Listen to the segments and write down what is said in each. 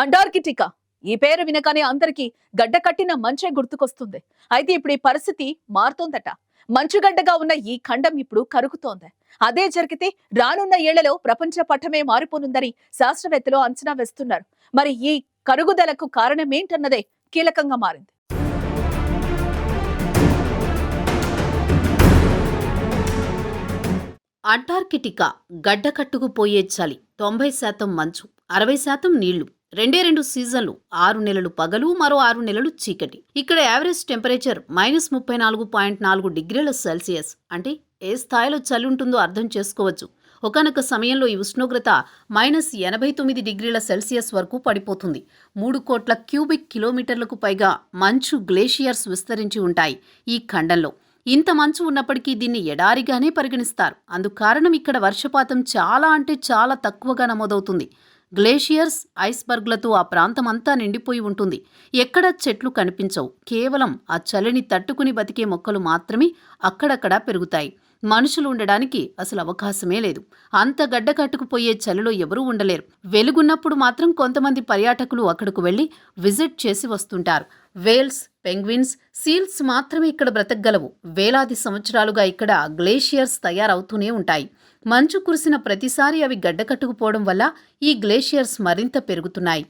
Antarctica. ఈ పేరు వినగానే అందరికీ గడ్డ కట్టిన మంచే గుర్తుకొస్తుంది. అయితే ఇప్పుడు ఈ పరిస్థితి మారుతోందట. మంచుగడ్డగా ఉన్న ఈ ఖండం ఇప్పుడు కరుగుతోంది. అదే జరిగితే రానున్న ఏళ్ళలో ప్రపంచ పటమే మారిపోనుందని శాస్త్రవేత్తలు అంచనా వేస్తున్నారు. మరి ఈ కరుగుదలకు కారణమేంటన్నదే కీలకంగా మారింది. అంటార్కిటికా గడ్డకట్టుకుపోయే చలి తొంభై శాతం మంచు అరవై శాతం నీళ్ళు. రెండే రెండు సీజన్లు ఆరు నెలలు పగలు మరో ఆరు నెలలు చీకటి. ఇక్కడ యావరేజ్ టెంపరేచర్ మైనస్ ముప్పై నాలుగు పాయింట్ నాలుగు డిగ్రీల సెల్సియస్. అంటే ఏ స్థాయిలో చలి ఉంటుందో అర్థం చేసుకోవచ్చు. ఒకనొక సమయంలో ఈ ఉష్ణోగ్రత మైనస్ ఎనభై తొమ్మిది డిగ్రీల సెల్సియస్ వరకు పడిపోతుంది. మూడు కోట్ల క్యూబిక్ కిలోమీటర్లకు పైగా మంచు గ్లేషియర్స్ విస్తరించి ఉంటాయి ఈ ఖండంలో. ఇంత మంచు ఉన్నప్పటికీ దీన్ని ఎడారిగానే పరిగణిస్తారు. అందుకారణం ఇక్కడ వర్షపాతం చాలా అంటే చాలా తక్కువగా నమోదవుతుంది. గ్లేషియర్స్ ఐస్బర్గ్లతో ఆ ప్రాంతం అంతా నిండిపోయి ఉంటుంది. ఎక్కడ చెట్లు కనిపించవు. కేవలం ఆ చలిని తట్టుకుని బతికే మొక్కలు మాత్రమే అక్కడక్కడ పెరుగుతాయి. మనుషులు ఉండడానికి అసలు అవకాశమే లేదు. అంత గడ్డ కట్టుకుపోయే చలిలో ఎవరూ ఉండలేరు. వెలుగున్నప్పుడు మాత్రం కొంతమంది పర్యాటకులు అక్కడకు వెళ్ళి విజిట్ చేసి వస్తుంటారు. వేల్స్ పెంగ్విన్స్ సీల్స్ మాత్రమే ఇక్కడ బ్రతకగలవు. వేలాది సంవత్సరాలుగా ఇక్కడ గ్లేషియర్స్ తయారవుతూనే ఉంటాయి. మంచు కురిసిన ప్రతిసారి అవి గడ్డకట్టుకుపోవడం వల్ల ఈ గ్లేషియర్స్ మరింత పెరుగుతున్నాయి.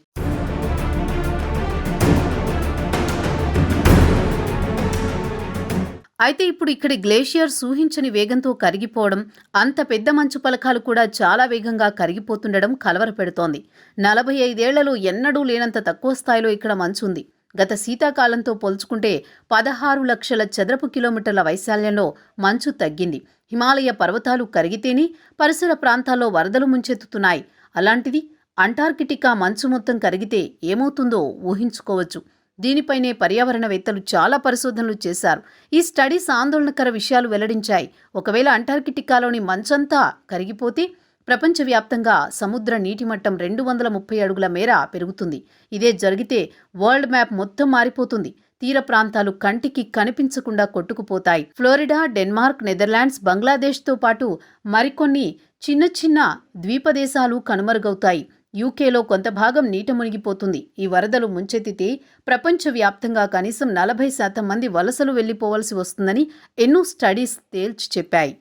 అయితే ఇప్పుడు ఇక్కడి గ్లేషియర్స్ ఊహించని వేగంతో కరిగిపోవడం అంత పెద్ద మంచు పలకాలు కూడా చాలా వేగంగా కరిగిపోతుండడం కలవరపెడుతోంది. నలభై ఐదేళ్ళలో ఎన్నడూ లేనంత తక్కువ స్థాయిలో ఇక్కడ మంచు ఉంది గత శీతాకాలంతో పోల్చుకుంటే పదహారు లక్షల చదరపు కిలోమీటర్ల వైశాల్యంలో మంచు తగ్గింది. హిమాలయ పర్వతాలు కరిగితేనే పరిసర ప్రాంతాల్లో వరదలు ముంచెత్తుతున్నాయి. అలాంటిది అంటార్కిటికా మంచు మొత్తం కరిగితే ఏమవుతుందో ఊహించుకోవచ్చు. దీనిపైనే పర్యావరణవేత్తలు చాలా పరిశోధనలు చేశారు. ఈ స్టడీస్ ఆందోళనకర విషయాలు వెల్లడించాయి. ఒకవేళ అంటార్కిటికాలోని మంచంతా కరిగిపోతే ప్రపంచవ్యాప్తంగా సముద్ర నీటి మట్టం రెండు వందల ముప్పై అడుగుల మేర పెరుగుతుంది. ఇదే జరిగితే వరల్డ్ మ్యాప్ మొత్తం మారిపోతుంది. తీర ప్రాంతాలు కంటికి కనిపించకుండా కొట్టుకుపోతాయి. ఫ్లోరిడా డెన్మార్క్ నెదర్లాండ్స్ బంగ్లాదేశ్తో పాటు మరికొన్ని చిన్న చిన్న ద్వీపదేశాలు కనుమరుగవుతాయి. యూకేలో కొంత భాగం నీట మునిగిపోతుంది. ఈ వరదలు ముంచెత్తితే ప్రపంచవ్యాప్తంగా కనీసం నలభై శాతం మంది వలసలు వెళ్ళిపోవలసి వస్తుందని ఎన్నో స్టడీస్ తేల్చి చెప్పాయి.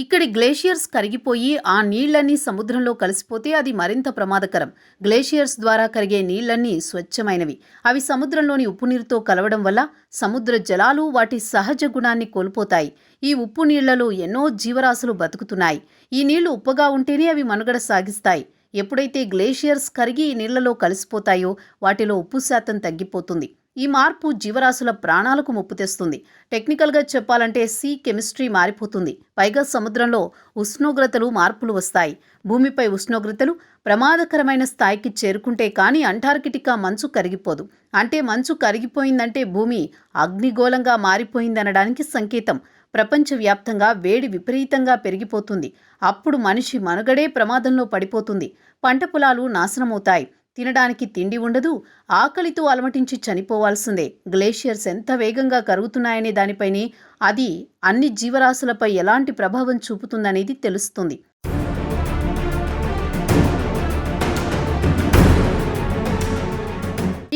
ఇక్కడి గ్లేషియర్స్ కరిగిపోయి ఆ నీళ్ళన్నీ సముద్రంలో కలిసిపోతే అది మరింత ప్రమాదకరం. గ్లేషియర్స్ ద్వారా కరిగే నీళ్ళన్నీ స్వచ్ఛమైనవి. అవి సముద్రంలోని ఉప్పు నీరుతో కలవడం వల్ల సముద్ర జలాలు వాటి సహజ గుణాన్ని కోల్పోతాయి. ఈ ఉప్పు నీళ్ళలో ఎన్నో జీవరాశులు బతుకుతున్నాయి. ఈ నీళ్ళు ఉప్పగా ఉంటేనే అవి మనుగడ సాగిస్తాయి. ఎప్పుడైతే గ్లేషియర్స్ కరిగి ఈ నీళ్ళలో కలిసిపోతాయో వాటిలో ఉప్పు శాతం తగ్గిపోతుంది. ఈ మార్పు జీవరాశుల ప్రాణాలకు ముప్పు తెస్తుంది. టెక్నికల్గా చెప్పాలంటే సీ కెమిస్ట్రీ మారిపోతుంది. పైగా సముద్రంలో ఉష్ణోగ్రతలు మార్పులు వస్తాయి. భూమిపై ఉష్ణోగ్రతలు ప్రమాదకరమైన స్థాయికి చేరుకుంటే కానీ అంటార్కిటికా మంచు కరిగిపోదు. అంటే మంచు కరిగిపోయిందంటే భూమి అగ్నిగోళంగా మారిపోయిందనడానికి సంకేతం. ప్రపంచవ్యాప్తంగా వేడి విపరీతంగా పెరిగిపోతుంది. అప్పుడు మనిషి మనుగడే ప్రమాదంలో పడిపోతుంది. పంట పొలాలు నాశనమవుతాయి. తినడానికి తిండి ఉండదు ఆకలితో అలమటించి చనిపోవాల్సిందే. గ్లేషియర్స్ ఎంత వేగంగా కరుగుతున్నాయనే దానిపైనే అది అన్ని జీవరాశులపై ఎలాంటి ప్రభావం చూపుతుందనేది తెలుస్తుంది.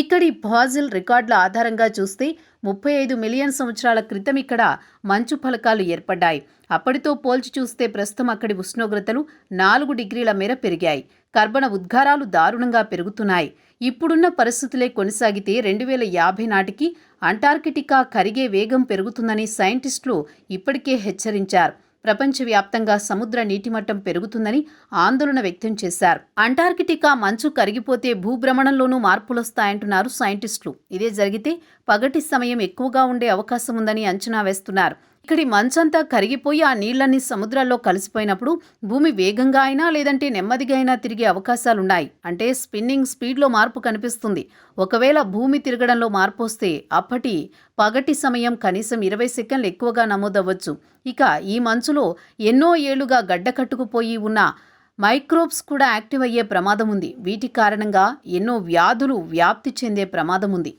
ఇక్కడి ఫాజిల్ రికార్డుల ఆధారంగా చూస్తే ముప్పై ఐదు మిలియన్ సంవత్సరాల క్రితం ఇక్కడ మంచు ఫలకాలు ఏర్పడ్డాయి. అప్పటితో పోల్చి చూస్తే ప్రస్తుతం అక్కడి ఉష్ణోగ్రతలు నాలుగు డిగ్రీల మేర పెరిగాయి. కర్బన ఉద్గారాలు దారుణంగా పెరుగుతున్నాయి. ఇప్పుడున్న పరిస్థితులే కొనసాగితే రెండు వేల యాభై నాటికి అంటార్కిటికా కరిగే వేగం పెరుగుతుందని సైంటిస్టులు ఇప్పటికే హెచ్చరించారు. ప్రపంచవ్యాప్తంగా సముద్ర నీటిమట్టం పెరుగుతుందని ఆందోళన వ్యక్తం చేశారు. అంటార్కిటికా మంచు కరిగిపోతే భూభ్రమణంలోనూ మార్పులొస్తాయంటున్నారు సైంటిస్టులు. ఇదే జరిగితే పగటి సమయం ఎక్కువగా ఉండే అవకాశం ఉందని అంచనా వేస్తున్నారు. ఇక్కడి మంచంతా కరిగిపోయి ఆ నీళ్ళన్నీ సముద్రాల్లో కలిసిపోయినప్పుడు భూమి వేగంగా అయినా లేదంటే నెమ్మదిగా అయినా తిరిగే అవకాశాలున్నాయి. అంటే స్పిన్నింగ్ స్పీడ్లో మార్పు కనిపిస్తుంది. ఒకవేళ భూమి తిరగడంలో మార్పు వస్తే అప్పటి పగటి సమయం కనీసం ఇరవై సెకండ్లు ఎక్కువగా నమోదవ్వచ్చు. ఇక ఈ మంచులో ఎన్నో ఏళ్ళుగా గడ్డ కట్టుకుపోయి ఉన్న మైక్రోబ్స్ కూడా యాక్టివ్ అయ్యే ప్రమాదం ఉంది. వీటి కారణంగా ఎన్నో వ్యాధులు వ్యాప్తి చెందే ప్రమాదం ఉంది.